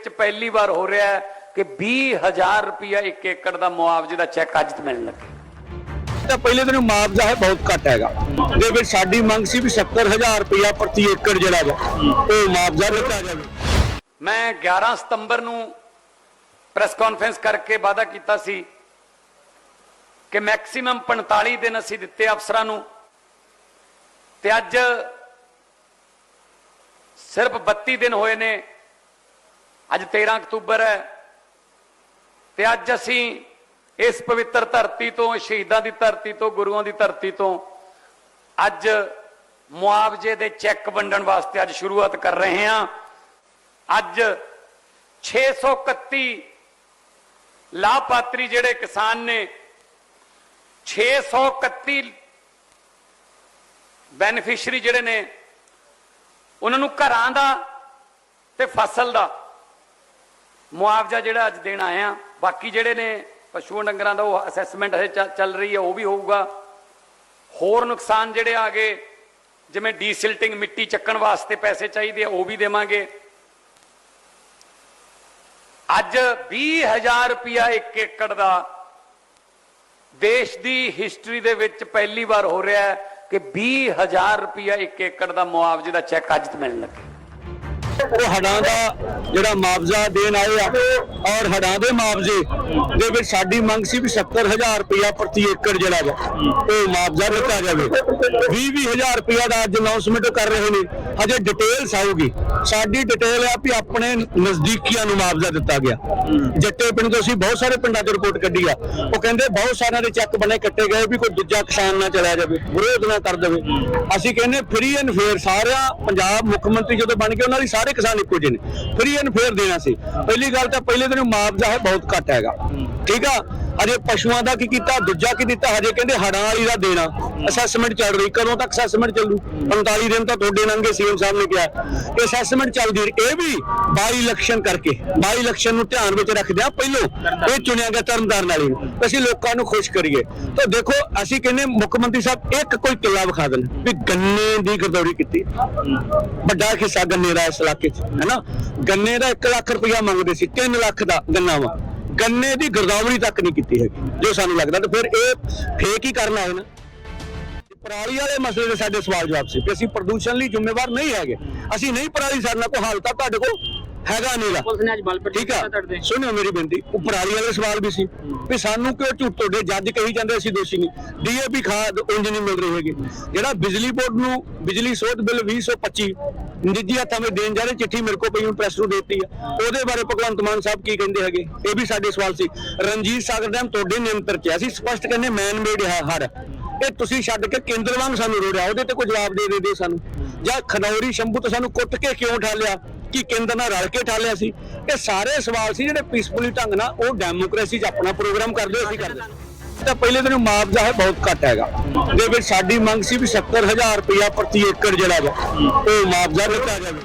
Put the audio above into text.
ਵਿੱਚ ਪਹਿਲੀ ਵਾਰ ਹੋ ਰਿਹਾ ਹੈ ਕਿ 20000 ਰੁਪਇਆ ਇੱਕ ਏਕੜ ਦਾ ਮੁਆਵਜ਼ੇ ਦਾ ਚੈੱਕ ਅੱਜ ਤੋਂ ਮਿਲਣ ਲੱਗਾ। ਤਾਂ ਪਹਿਲੇ ਦਿਨ ਮੁਆਵਜ਼ਾ ਹੈ ਬਹੁਤ ਘੱਟ ਹੈਗਾ। ਦੇ ਵਿੱਚ ਸਾਡੀ ਮੰਗ ਸੀ ਵੀ 70000 ਰੁਪਇਆ ਪ੍ਰਤੀ ਏਕੜ ਜਿਹੜਾ ਵਾ ਉਹ ਮੁਆਵਜ਼ਾ ਦਿੱਤਾ ਜਾਵੇ। ਮੈਂ 11 ਸਤੰਬਰ ਨੂੰ ਪ੍ਰੈਸ ਕਾਨਫਰੰਸ ਕਰਕੇ ਵਾਅਦਾ ਕੀਤਾ ਸੀ ਕਿ ਮੈਕਸਿਮਮ 45 ਦਿਨ ਅਸੀਂ ਦਿੱਤੇ ਅਫਸਰਾਂ ਨੂੰ ਤੇ ਅੱਜ ਸਿਰਫ 32 ਦਿਨ ਹੋਏ ਨੇ ਅੱਜ 13 ਅਕਤੂਬਰ ਹੈ ਤੇ ਅੱਜ ਅਸੀਂ ਇਸ ਪਵਿੱਤਰ ਧਰਤੀ ਤੋਂ, ਸ਼ਹੀਦਾਂ ਦੀ ਧਰਤੀ ਤੋਂ, ਗੁਰੂਆਂ ਦੀ ਧਰਤੀ ਤੋਂ ਅੱਜ ਮੁਆਵਜ਼ੇ ਦੇ ਚੈੱਕ ਵੰਡਣ ਵਾਸਤੇ ਅੱਜ ਸ਼ੁਰੂਆਤ ਕਰ ਰਹੇ ਹਾਂ। ਅੱਜ 631 ਲਾਭਪਾਤਰੀ ਜਿਹੜੇ ਕਿਸਾਨ ਨੇ 631 ਬੈਨੀਫੀਸ਼ੀਅਰੀ ਜਿਹੜੇ ਨੇ, ਉਹਨਾਂ ਨੂੰ ਘਰਾਂ ਦਾ ਤੇ ਫਸਲ ਦਾ ਮੁਆਵਜ਼ਾ ਜਿਹੜਾ ਅੱਜ ਦੇਣ ਆਇਆ ਬਾਕੀ ਜਿਹੜੇ ਨੇ ਪਸ਼ੂਆਂ ਡੰਗਰਾਂ ਦਾ ਉਹ ਅਸੈਸਮੈਂਟ ਹਜੇ ਚੱਲ- ਚੱਲ ਰਹੀ ਹੈ ਉਹ ਵੀ ਹੋਊਗਾ। ਹੋਰ ਨੁਕਸਾਨ ਜਿਹੜੇ ਆ ਗਏ, ਜਿਵੇਂ ਡੀਸਿਲਟਿੰਗ ਮਿੱਟੀ ਚੱਕਣ ਵਾਸਤੇ ਪੈਸੇ ਚਾਹੀਦੇ ਆ, ਉਹ ਵੀ ਦੇਵਾਂਗੇ। ਅੱਜ 20000 ਰੁਪਇਆ ਇੱਕ ਏਕੜ ਦਾ ਦੇਸ਼ ਦੀ ਹਿਸਟਰੀ ਦੇ ਵਿੱਚ ਪਹਿਲੀ ਵਾਰ ਹੋ ਰਿਹਾ ਹੈ ਕਿ 20000 ਰੁਪਇਆ ਇੱਕ ਏਕੜ ਦਾ ਮੁਆਵਜ਼ੇ ਦਾ ਚੈੱਕ ਅੱਜ ਤੋਂ ਮਿਲਣ ਲੱਗੇ। ਉਹ ਹੜਾਂ ਦਾ ਜਿਹੜਾ ਮੁਆਵਜ਼ਾ ਦੇਣ ਆਏ ਆ, ਔਰ ਹੜਾਂ ਦੇ ਮੁਆਵਜ਼ੇ ਦੇ ਵਿੱਚ ਸਾਡੀ ਮੰਗ ਸੀ ਵੀ 70000 ਰੁਪਇਆ ਪ੍ਰਤੀ ਏਕੜ ਜਿਹੜਾ ਵਾ, ਉਹ ਮੁਆਵਜ਼ਾ ਦਿੱਤਾ ਜਾਵੇ। 20000 ਰੁਪਇਆ ਦਾ ਅੱਜ ਅਨਾਉਂਸਮੈਂਟ ਕਰ ਰਹੇ ਨੇ। ਹਜੇ ਡਿਟੇਲਸ ਆਊਗੀ। ਸਾਡੀ ਡਿਟੇਲ ਆ ਵੀ ਆਪਣੇ ਨਜ਼ਦੀਕੀਆਂ ਨੂੰ ਮੁਆਵਜ਼ਾ ਦਿੱਤਾ ਗਿਆ। ਜੱਟੇ ਪਿੰਡ ਤੋਂ ਅਸੀਂ ਬਹੁਤ ਸਾਰੇ ਪਿੰਡਾਂ ਤੋਂ ਰਿਪੋਰਟ ਕੱਢੀ ਆ। ਉਹ ਕਹਿੰਦੇ ਬਹੁਤ ਸਾਰਿਆਂ ਦੇ ਚੱਕ ਬਣੇ ਕੱਟੇ ਗਏ ਵੀ ਕੋਈ ਦੂਜਾ ਕਿਸਾਨ ਨਾ ਚਲਾ ਜਾਵੇ ਵਿਰੋਧ ਨਾ ਕਰ ਦੇਵੇ। ਅਸੀਂ ਕਹਿੰਦੇ ਫ੍ਰੀ ਐਂਡ ਫੇਅਰ ਸਾਰਿਆਂ ਪੰਜਾਬ ਮੁੱਖ ਮੰਤਰੀ ਜਦੋਂ ਬਣ ਗਏ ਉਹਨਾਂ ਦੀ ਸਾਰੇ ਕਿਸਾਨ ਇੱਕੋ ਜਿਹੇ ਨੇ। ਫ੍ਰੀ ਐਂਡ ਫੇਅਰ ਦੇਣਾ ਸੀ। ਪਹਿਲੀ ਗੱਲ ਤਾਂ ਪਹਿਲੇ ਦਿਨ ਮੁਆਵਜ਼ਾ ਹੈ ਬਹੁਤ ਘੱਟ ਹੈਗਾ। ਠੀਕ ਆ? ਅਜੇ ਪਸ਼ੂਆਂ ਦਾ ਕੀ ਕੀਤਾ? ਦੂਜਾ ਕੀ ਦਿੱਤਾ? ਹਜੇ ਕਹਿੰਦੇ ਹੜਾਂ ਵਾਲੀ ਦਾ ਦੇਣਾ। ਅਸੈਸਮੈਂਟ ਚੱਲ ਰਹੀ। ਕਦੋਂ ਤੱਕ ਅਸੈਸਮੈਂਟ ਚੱਲੂ? 45 ਦਿਨ ਤਾਂ ਤੁਹਾਡੇ ਨੰਗੇ ਸੀਐਮ ਸਾਹਿਬ ਨੇ ਕਿਹਾ। ਕਿ ਅਸੈਸਮੈਂਟ ਚੱਲਦੀ ਇਹ ਵੀ ਬਾਈ ਇਲੈਕਸ਼ਨ ਕਰਕੇ ਬਾਈ ਇਲੈਕਸ਼ਨ ਨੂੰ ਧਿਆਨ ਵਿੱਚ ਰੱਖਦੇ ਆ ਪਹਿਲੋਂ ਇਹ ਚੁਣਿਆ ਗਿਆ ਤਰਨਤਾਰਨ ਵਾਲੀ ਨੂੰ। ਅਸੀਂ ਲੋਕਾਂ ਨੂੰ ਖੁਸ਼ ਕਰੀਏ। ਤਾਂ ਦੇਖੋ, ਅਸੀਂ ਕਹਿੰਦੇ ਮੁੱਖ ਮੰਤਰੀ ਸਾਹਿਬ ਇੱਕ ਕੋਈ ਕਿੱਲਾ ਵਿਖਾ ਦੇਣ, ਵੀ ਗੰਨੇ ਦੀ ਗਰਦੌਰੀ ਕੀਤੀ। ਵੱਡਾ ਹਿੱਸਾ ਗੰਨੇ ਦਾ ਇਸ ਇਲਾਕੇ 'ਚ ਹੈਨਾ ਗੰਨੇ ਦਾ 1 ਲੱਖ ਰੁਪਇਆ ਮੰਗਦੇ ਸੀ 3 ਲੱਖ ਦਾ ਗੰਨਾ ਵਾ। ਗੰਨੇ ਦੀ ਗਰਦਾਵਰੀ ਤੱਕ ਨਹੀਂ ਕੀਤੀ ਹੈਗੀ ਜੋ ਸਾਨੂੰ ਲੱਗਦਾ ਤੇ ਫਿਰ ਇਹ ਫੇਕ ਹੀ ਕਰਨ ਆਏ ਨਾ ਪਰਾਲੀ ਵਾਲੇ ਮਸਲੇ ਦੇ ਸਾਡੇ ਸਵਾਲ ਜਵਾਬ ਸੀ ਕਿ ਅਸੀਂ ਪ੍ਰਦੂਸ਼ਣ ਲਈ ਜ਼ਿੰਮੇਵਾਰ ਨਹੀਂ ਹੈਗੇ। ਅਸੀਂ ਨਹੀਂ ਪਰਾਲੀ ਸਾਡੇ ਨਾਲ ਕੋਈ ਹਾਲ ਤਾਂ ਤੁਹਾਡੇ ਕੋਲ ਹੈਗਾ ਨਹੀਂਗਾ ਪੁਲਿਸ ਨੇ ਅੱਜ ਬਲ ਪੱਟੀ ਠੀਕ ਆ। ਸੁਣਿਓ ਮੇਰੀ ਬੇਨਤੀ ਉਹ ਪਰਾਲੀ ਵਾਲੇ ਸਵਾਲ ਵੀ ਸੀ ਵੀ ਸਾਨੂੰ ਕਿਉਂ ਝੂਠ ਤੁਹਾਡੇ ਜੱਜ ਕਹੀ ਜਾਂਦੇ ਅਸੀਂ ਦੋਸ਼ੀ ਨਹੀਂ। ਡੀਏਪੀ ਖਾਦ ਉਂਝ ਨਹੀਂ ਮਿਲ ਰਹੀ ਹੈਗੀ। ਜਿਹੜਾ ਬਿਜਲੀ ਬੋਰਡ ਨੂੰ ਬਿਜਲੀ ਸੋਧ ਬਿੱਲ 2025 ਨਿੱਜੀ ਹੱਥਾਂ ਵਿੱਚ ਦੇਣ ਜਾ ਰਹੇ, ਚਿੱਠੀ ਮੇਰੇ ਕੋਲ ਪਈ, ਹੁਣ ਪ੍ਰੈਸ ਨੂੰ ਦੇਤੀ ਆ। ਉਹਦੇ ਬਾਰੇ ਭਗਵੰਤ ਮਾਨ ਸਾਹਿਬ ਕੀ ਕਹਿੰਦੇ ਹੈਗੇ? ਇਹ ਵੀ ਸਾਡੇ ਸਵਾਲ ਸੀ। ਰਣਜੀਤ ਸਾਗਰ ਡੈਮ ਤੁਹਾਡੇ ਨਿਯੰਤਰ ਚ ਅਸੀਂ ਸਪਸ਼ਟ ਕਹਿੰਦੇ ਮੈਨ ਮੇਡ ਹੈ ਹੜ ਇਹ ਤੁਸੀਂ ਛੱਡ ਕੇ ਕੇਂਦਰ ਵਾਂਗ ਸਾਨੂੰ ਰੋੜਿਆ ਉਹਦੇ ਤੇ ਕੋਈ ਜਵਾਬ ਦੇ ਦੇ ਦਿਓ ਸਾਨੂੰ। ਜਾਂ ਖਨੌਰੀ ਸ਼ੰਭੂ ਤੋਂ ਸਾਨੂੰ ਕੁੱਟ ਕੇ ਕਿਉਂ ਠਾਲਿਆ? ਕਿ ਕੇਂਦਰ ਨਾਲ ਰਲ ਕੇ ਠਾਲਿਆ ਸੀ? ਇਹ ਸਾਰੇ ਸਵਾਲ ਸੀ ਜਿਹੜੇ ਪੀਸਫੁਲੀ ਢੰਗ ਨਾਲ ਉਹ ਡੈਮੋਕ੍ਰੇਸੀ 'ਚ ਆਪਣਾ ਪ੍ਰੋਗਰਾਮ ਕਰਦੇ ਅਸੀਂ ਕਰਦੇ। ਤਾਂ ਪਹਿਲੇ ਦਿਨ ਮੁਆਵਜ਼ਾ ਹੈ ਬਹੁਤ ਘੱਟ ਹੈਗਾ। ਦੇ ਵਿੱਚ ਸਾਡੀ ਮੰਗ ਸੀ ਵੀ 70000 ਰੁਪਇਆ ਪ੍ਰਤੀ ਏਕੜ ਜਿਹੜਾ ਵਾ, ਉਹ ਮੁਆਵਜ਼ਾ ਦਿੱਤਾ ਜਾਵੇ।